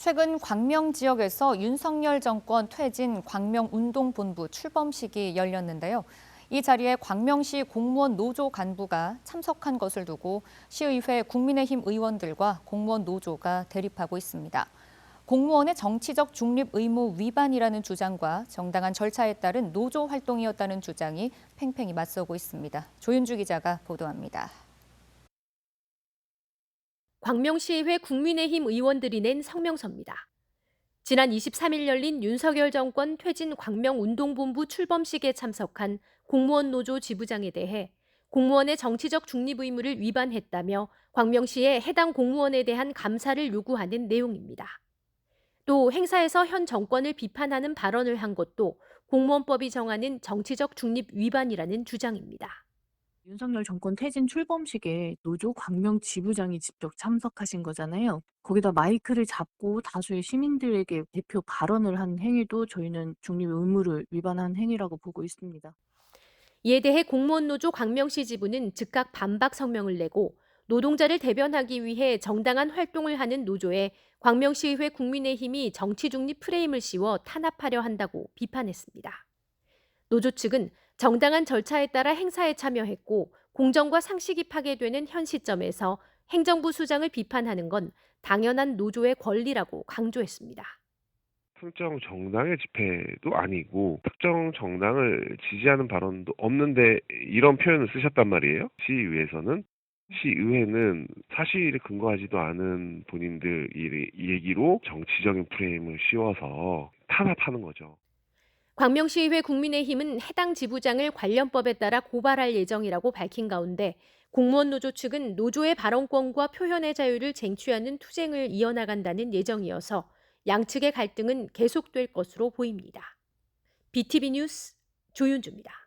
최근 광명 지역에서 윤석열 정권 퇴진 광명운동본부 출범식이 열렸는데요. 이 자리에 광명시 공무원 노조 간부가 참석한 것을 두고 시의회 국민의힘 의원들과 공무원 노조가 대립하고 있습니다. 공무원의 정치적 중립 의무 위반이라는 주장과 정당한 절차에 따른 노조 활동이었다는 주장이 팽팽히 맞서고 있습니다. 조윤주 기자가 보도합니다. 광명시의회 국민의힘 의원들이 낸 성명서입니다. 지난 23일 열린 윤석열 정권 퇴진 광명운동본부 출범식에 참석한 공무원 노조 지부장에 대해 공무원의 정치적 중립 의무를 위반했다며 광명시에 해당 공무원에 대한 감사를 요구하는 내용입니다. 또 행사에서 현 정권을 비판하는 발언을 한 것도 공무원법이 정하는 정치적 중립 위반이라는 주장입니다. 윤석열 정권 퇴진 출범식에 노조 광명 지부장이 직접 참석하신 거잖아요. 거기다 마이크를 잡고 다수의 시민들에게 대표 발언을 한 행위도 저희는 중립 의무를 위반한 행위라고 보고 있습니다. 이에 대해 공무원 노조 광명시 지부는 즉각 반박 성명을 내고 노동자를 대변하기 위해 정당한 활동을 하는 노조에 광명시의회 국민의힘이 정치 중립 프레임을 씌워 탄압하려 한다고 비판했습니다. 노조 측은 정당한 절차에 따라 행사에 참여했고 공정과 상식이 파괴되는 현 시점에서 행정부 수장을 비판하는 건 당연한 노조의 권리라고 강조했습니다. 특정 정당의 집회도 아니고 특정 정당을 지지하는 발언도 없는데 이런 표현을 쓰셨단 말이에요. 시의회에서는 시의회는 사실에 근거하지도 않은 본인들 얘기로 정치적인 프레임을 씌워서 탄압하는 거죠. 광명시의회 국민의힘은 해당 지부장을 관련법에 따라 고발할 예정이라고 밝힌 가운데 공무원 노조 측은 노조의 발언권과 표현의 자유를 쟁취하는 투쟁을 이어나간다는 예정이어서 양측의 갈등은 계속될 것으로 보입니다. BTV 뉴스 조윤주입니다.